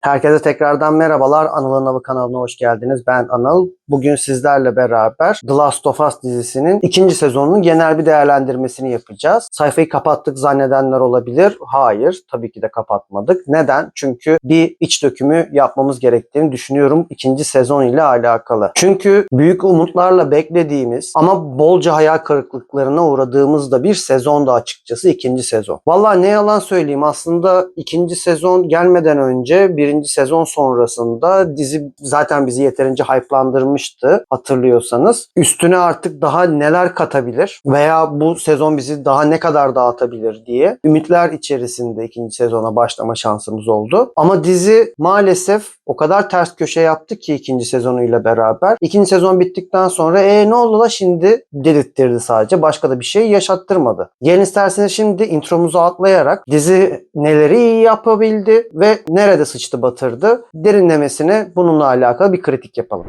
Herkese tekrardan merhabalar. Anıl'ın Avı kanalına hoş geldiniz. Ben Anıl. Bugün sizlerle beraber The Last of Us dizisinin ikinci sezonunun genel bir değerlendirmesini yapacağız. Sayfayı kapattık zannedenler olabilir. Hayır, tabii ki de kapatmadık. Neden? Çünkü bir iç dökümü yapmamız gerektiğini düşünüyorum ikinci sezon ile alakalı. Çünkü büyük umutlarla beklediğimiz ama bolca hayal kırıklıklarına uğradığımız da bir sezondu açıkçası ikinci sezon. Vallahi ne yalan söyleyeyim aslında ikinci sezon gelmeden önce birinci sezon sonrasında dizi zaten bizi yeterince hype'landırmıştı hatırlıyorsanız. Üstüne artık daha neler katabilir veya bu sezon bizi daha ne kadar dağıtabilir diye ümitler içerisinde ikinci sezona başlama şansımız oldu. Ama dizi maalesef o kadar ters köşe yaptı ki ikinci sezonuyla beraber. İkinci sezon bittikten sonra e ne oldu la şimdi dedirttirdi sadece. Başka da bir şey yaşattırmadı. Gelin isterseniz şimdi intromuzu atlayarak dizi neleri iyi yapabildi ve nerede sıçtı batırdı derinlemesine bununla alakalı bir kritik yapalım.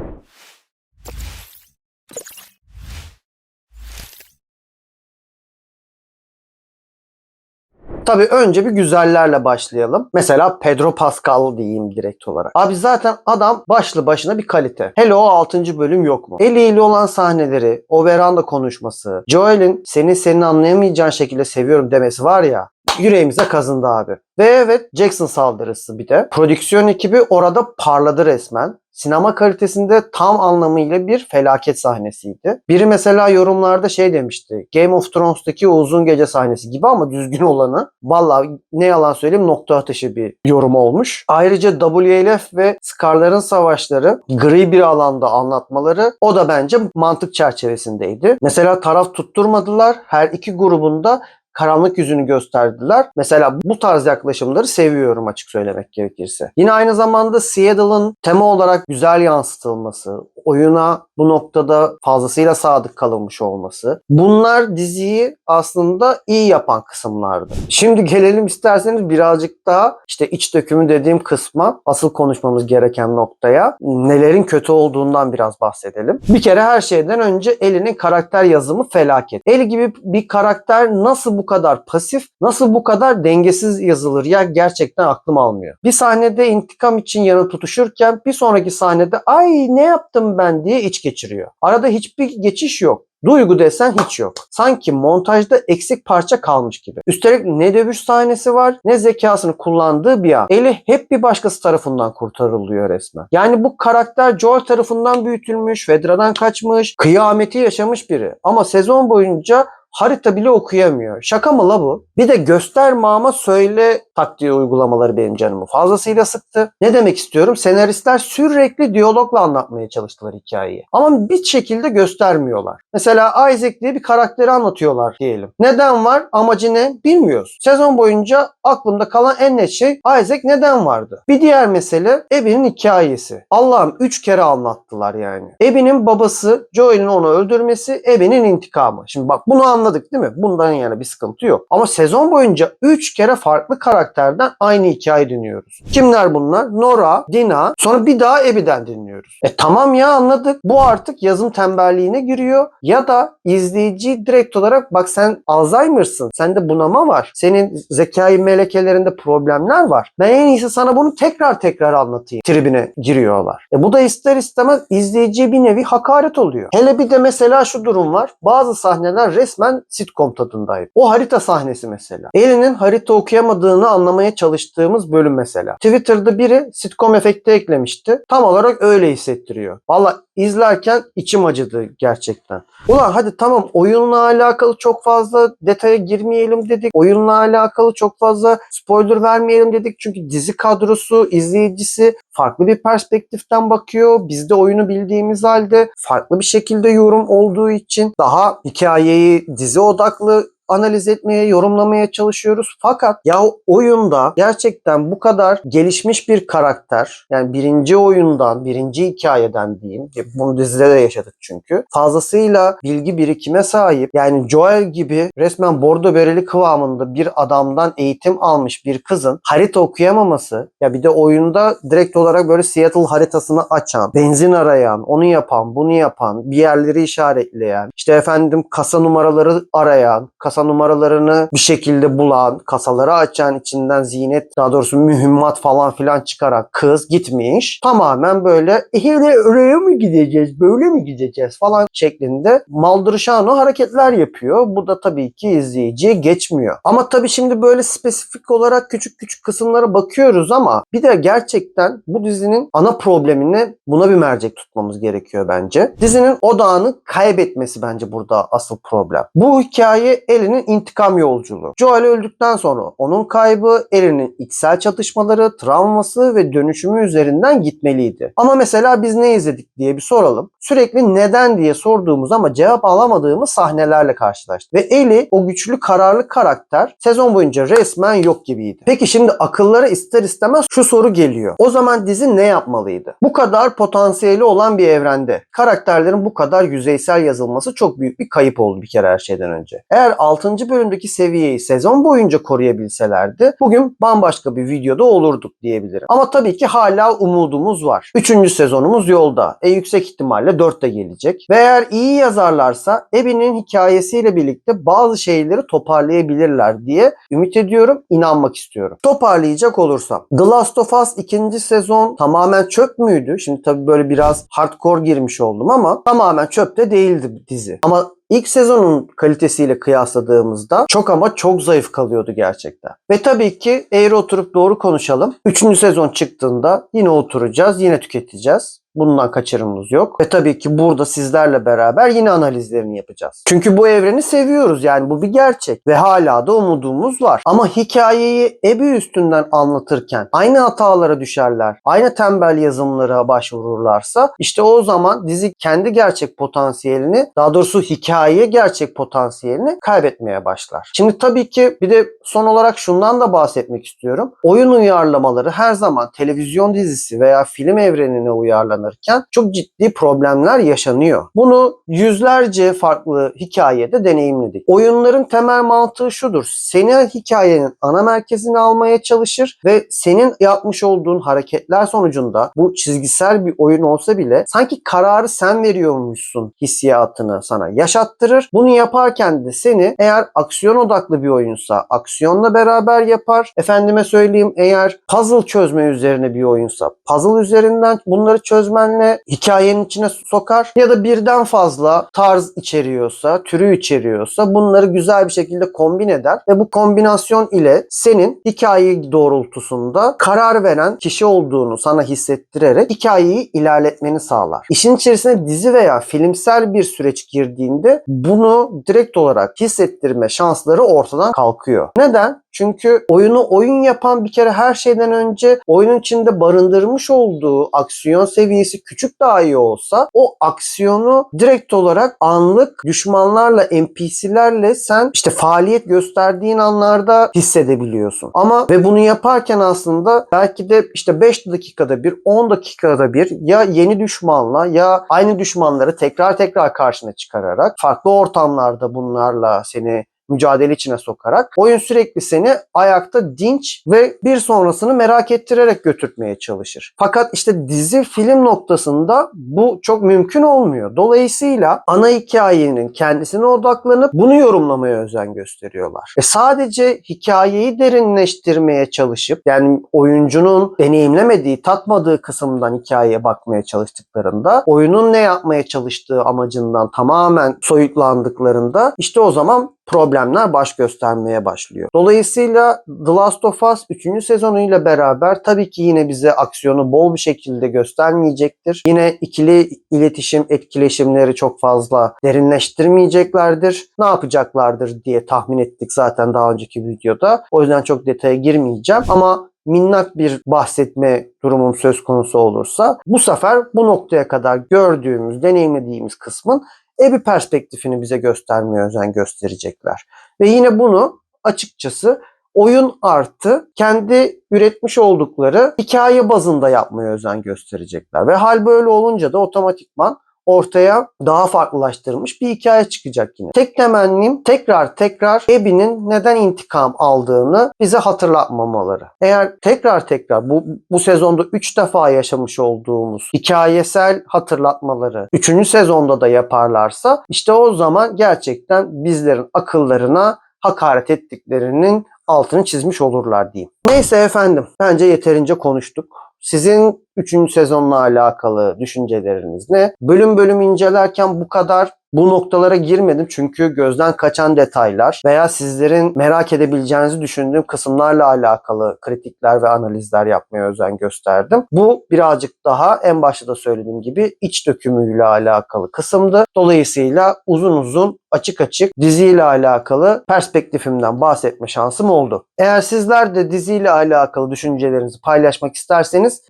Tabii önce bir güzellerle başlayalım. Mesela Pedro Pascal diyeyim direkt olarak. Abi zaten adam başlı başına bir kalite. Hele o 6. bölüm yok mu? Eliyle olan sahneleri, o veranda konuşması, Joel'in seni senin anlayamayacağın şekilde seviyorum demesi var ya yüreğimize kazındı abi. Ve evet Jackson saldırısı bir de. Prodüksiyon ekibi orada parladı resmen. Sinema kalitesinde tam anlamıyla bir felaket sahnesiydi. Biri mesela yorumlarda şey demişti. Game of Thrones'taki o uzun gece sahnesi gibi ama düzgün olanı. Vallahi ne yalan söyleyeyim nokta atışı bir yorum olmuş. Ayrıca WLF ve Scar'ların savaşları gri bir alanda anlatmaları o da bence mantık çerçevesindeydi. Mesela taraf tutturmadılar. Her iki grubunda karanlık yüzünü gösterdiler. Mesela bu tarz yaklaşımları seviyorum açık söylemek gerekirse. Yine aynı zamanda Seattle'ın tema olarak güzel yansıtılması, oyuna bu noktada fazlasıyla sadık kalınmış olması. Bunlar diziyi aslında iyi yapan kısımlardı. Şimdi gelelim isterseniz birazcık daha işte iç dökümü dediğim kısma, asıl konuşmamız gereken noktaya nelerin kötü olduğundan biraz bahsedelim. Bir kere her şeyden önce Ellie'nin karakter yazımı felaket. Ellie gibi bir karakter nasıl bu kadar pasif, nasıl bu kadar dengesiz yazılır ya gerçekten aklım almıyor. Bir sahnede intikam için yanı tutuşurken bir sonraki sahnede ay ne yaptım ben diye iç geçiriyor. Arada hiçbir geçiş yok. Duygu desen hiç yok. Sanki montajda eksik parça kalmış gibi. Üstelik ne dövüş sahnesi var ne zekasını kullandığı bir an. Eli hep bir başkası tarafından kurtarılıyor resmen. Yani bu karakter Joel tarafından büyütülmüş, Fedra'dan kaçmış, kıyameti yaşamış biri. Ama sezon boyunca harita bile okuyamıyor. Şaka mı la bu? Bir de göster mama söyle taktiği uygulamaları benim canımı fazlasıyla sıktı. Ne demek istiyorum? Senaristler sürekli diyalogla anlatmaya çalıştılar hikayeyi. Ama bir şekilde göstermiyorlar. Mesela Isaac diye bir karakteri anlatıyorlar diyelim. Neden var? Amacı ne? Bilmiyoruz. Sezon boyunca aklımda kalan en net şey Isaac neden vardı? Bir diğer mesele Abby'nin hikayesi. Allah'ım 3 kere anlattılar yani. Abby'nin babası Joel'in onu öldürmesi Abby'nin intikamı. Şimdi bak bunu anladık değil mi? Bundan yana bir sıkıntı yok. Ama sezon boyunca 3 kere farklı karakterden aynı hikaye dinliyoruz. Kimler bunlar? Nora, Dina, sonra bir daha Abby'den dinliyoruz. E tamam ya anladık. Bu artık yazım tembelliğine giriyor. Ya da izleyici direkt olarak bak sen Alzheimer'sın. Sende bunama var. Senin zekayı melekelerinde problemler var. Ben en iyisi sana bunu tekrar tekrar anlatayım. Tribine giriyorlar. E bu da ister istemez izleyiciye bir nevi hakaret oluyor. Hele bir de mesela şu durum var. Bazı sahneler resmen sitcom tadındaydı. O harita sahnesi mesela. Ellie'nin harita okuyamadığını anlamaya çalıştığımız bölüm mesela. Twitter'da biri sitcom efekti eklemişti. Tam olarak öyle hissettiriyor. Valla izlerken içim acıdı gerçekten. Ulan hadi tamam oyunla alakalı çok fazla detaya girmeyelim dedik. Oyunla alakalı çok fazla spoiler vermeyelim dedik. Çünkü dizi kadrosu, izleyicisi farklı bir perspektiften bakıyor. Biz de oyunu bildiğimiz halde farklı bir şekilde yorum olduğu için daha hikayeyi dizi odaklı analiz etmeye, yorumlamaya çalışıyoruz. Fakat ya oyunda gerçekten bu kadar gelişmiş bir karakter, yani birinci oyundan, birinci hikayeden diyeyim, bunu dizide de yaşadık çünkü, fazlasıyla bilgi birikime sahip, yani Joel gibi resmen bordo bereli kıvamında bir adamdan eğitim almış bir kızın harita okuyamaması, ya bir de oyunda direkt olarak böyle Seattle haritasını açan, benzin arayan, onu yapan, bunu yapan, bir yerleri işaretleyen, işte efendim kasa numaraları arayan, kasa kasa numaralarını bir şekilde bulan, kasaları açan, içinden zinet daha doğrusu mühimmat falan filan çıkarak kız gitmiş. Tamamen böyle "Ehe, oraya mı gideceğiz, böyle mi gideceğiz falan şeklinde maldırışano hareketler yapıyor. Bu da tabii ki izleyiciye geçmiyor. Ama tabii şimdi böyle spesifik olarak küçük küçük kısımlara bakıyoruz ama bir de gerçekten bu dizinin ana problemini buna bir mercek tutmamız gerekiyor bence. Dizinin odağını kaybetmesi bence burada asıl problem. Bu hikaye Ellie'nin intikam yolculuğu. Joel öldükten sonra onun kaybı Ellie'nin içsel çatışmaları, travması ve dönüşümü üzerinden gitmeliydi. Ama mesela biz ne izledik diye bir soralım. Sürekli neden diye sorduğumuz ama cevap alamadığımız sahnelerle karşılaştık. Ve Ellie o güçlü kararlı karakter sezon boyunca resmen yok gibiydi. Peki şimdi akıllara ister istemez şu soru geliyor. O zaman dizi ne yapmalıydı? Bu kadar potansiyeli olan bir evrende karakterlerin bu kadar yüzeysel yazılması çok büyük bir kayıp oldu bir kere her şeyden önce. Eğer 6. bölümdeki seviyeyi sezon boyunca koruyabilselerdi bugün bambaşka bir videoda olurduk diyebilirim. Ama tabii ki hala umudumuz var. 3. sezonumuz yolda. E yüksek ihtimalle 4 de gelecek. Ve eğer iyi yazarlarsa Abby'nin hikayesiyle birlikte bazı şeyleri toparlayabilirler diye ümit ediyorum, inanmak istiyorum. Toparlayacak olursam. The Last of Us 2. sezon tamamen çöp müydü? Şimdi tabii böyle biraz hardcore girmiş oldum ama tamamen çöp de değildi dizi. Ama İlk sezonun kalitesiyle kıyasladığımızda çok ama çok zayıf kalıyordu gerçekten. Ve tabii ki eğri oturup doğru konuşalım. Üçüncü sezon çıktığında yine oturacağız, yine tüketeceğiz. Bundan kaçırımımız yok. Ve tabii ki burada sizlerle beraber yine analizlerini yapacağız. Çünkü bu evreni seviyoruz yani bu bir gerçek. Ve hala da umudumuz var. Ama hikayeyi Ebi üstünden anlatırken aynı hatalara düşerler, aynı tembel yazımlara başvururlarsa işte o zaman dizi kendi gerçek potansiyelini daha doğrusu hikaye gerçek potansiyelini kaybetmeye başlar. Şimdi tabii ki bir de son olarak şundan da bahsetmek istiyorum. Oyun uyarlamaları her zaman televizyon dizisi veya film evrenine uyarlanırken çok ciddi problemler yaşanıyor. Bunu yüzlerce farklı hikayede deneyimledik. Oyunların temel mantığı şudur. Seni hikayenin ana merkezine almaya çalışır ve senin yapmış olduğun hareketler sonucunda bu çizgisel bir oyun olsa bile sanki kararı sen veriyormuşsun hissiyatını sana yaşattırır. Bunu yaparken de seni eğer aksiyon odaklı bir oyunsa aksiyonla beraber yapar. Efendime söyleyeyim eğer puzzle çözme üzerine bir oyunsa puzzle üzerinden bunları çözmenle hikayenin içine sokar. Ya da birden fazla tarz içeriyorsa, türü içeriyorsa bunları güzel bir şekilde kombin eder ve bu kombinasyon ile senin hikaye doğrultusunda karar veren kişi olduğunu sana hissettirerek hikayeyi ilerletmeni sağlar. İşin içerisine dizi veya filmsel bir süreç girdiğinde bunu direkt olarak hissettirme şansları ortadan kalkıyor. Neden? Çünkü oyunu oyun yapan bir kere her şeyden önce oyunun içinde barındırmış olduğu aksiyon seviyesi küçük dahi olsa o aksiyonu direkt olarak anlık düşmanlarla NPC'lerle sen işte faaliyet gösterdiğin anlarda hissedebiliyorsun. Ama ve bunu yaparken aslında belki de işte 5 dakikada bir 10 dakikada bir ya yeni düşmanla ya aynı düşmanları tekrar tekrar karşına çıkararak farklı ortamlarda bunlarla seni mücadele içine sokarak oyun sürekli seni ayakta dinç ve bir sonrasını merak ettirerek götürtmeye çalışır. Fakat işte dizi film noktasında bu çok mümkün olmuyor. Dolayısıyla ana hikayenin kendisine odaklanıp bunu yorumlamaya özen gösteriyorlar. E sadece hikayeyi derinleştirmeye çalışıp yani oyuncunun deneyimlemediği, tatmadığı kısımdan hikayeye bakmaya çalıştıklarında oyunun ne yapmaya çalıştığı amacından tamamen soyutlandıklarında işte o zaman problemler baş göstermeye başlıyor. Dolayısıyla The Last of Us 3. sezonuyla beraber tabii ki yine bize aksiyonu bol bir şekilde göstermeyecektir. Yine ikili iletişim etkileşimleri çok fazla derinleştirmeyeceklerdir. Ne yapacaklardır diye tahmin ettik zaten daha önceki videoda. O yüzden çok detaya girmeyeceğim ama minnak bir bahsetme durumum söz konusu olursa bu sefer bu noktaya kadar gördüğümüz, deneyimlediğimiz kısmın e bir perspektifini bize göstermeye özen gösterecekler. Ve yine bunu açıkçası oyun artı kendi üretmiş oldukları hikaye bazında yapmaya özen gösterecekler. Ve hal böyle olunca da otomatikman ortaya daha farklılaştırılmış bir hikaye çıkacak yine. Tek temennim tekrar tekrar Abby'nin neden intikam aldığını bize hatırlatmamaları. Eğer tekrar tekrar bu, bu sezonda 3 defa yaşamış olduğumuz hikayesel hatırlatmaları 3. sezonda da yaparlarsa işte o zaman gerçekten bizlerin akıllarına hakaret ettiklerinin altını çizmiş olurlar diyeyim. Neyse efendim bence yeterince konuştuk. Sizin 3. sezonla alakalı düşünceleriniz ne? Bölüm bölüm incelerken bu kadar bu noktalara girmedim çünkü gözden kaçan detaylar veya sizlerin merak edebileceğinizi düşündüğüm kısımlarla alakalı kritikler ve analizler yapmaya özen gösterdim. Bu birazcık daha en başta da söylediğim gibi iç dökümüyle alakalı kısımdı. Dolayısıyla uzun uzun açık açık diziyle alakalı perspektifimden bahsetme şansım oldu. Eğer sizler de diziyle alakalı düşüncelerinizi paylaşmak isterseniz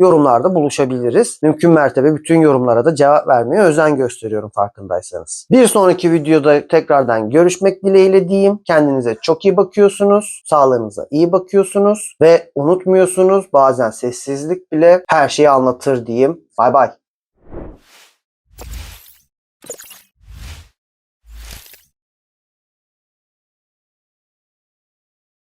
buluşabiliriz. Mümkün mertebe bütün yorumlara da cevap vermeye özen gösteriyorum farkındaysanız. Bir sonraki videoda tekrardan görüşmek dileğiyle diyeyim. Kendinize çok iyi bakıyorsunuz. Sağlığınıza iyi bakıyorsunuz ve unutmuyorsunuz bazen sessizlik bile her şeyi anlatır diyeyim. Bay bay.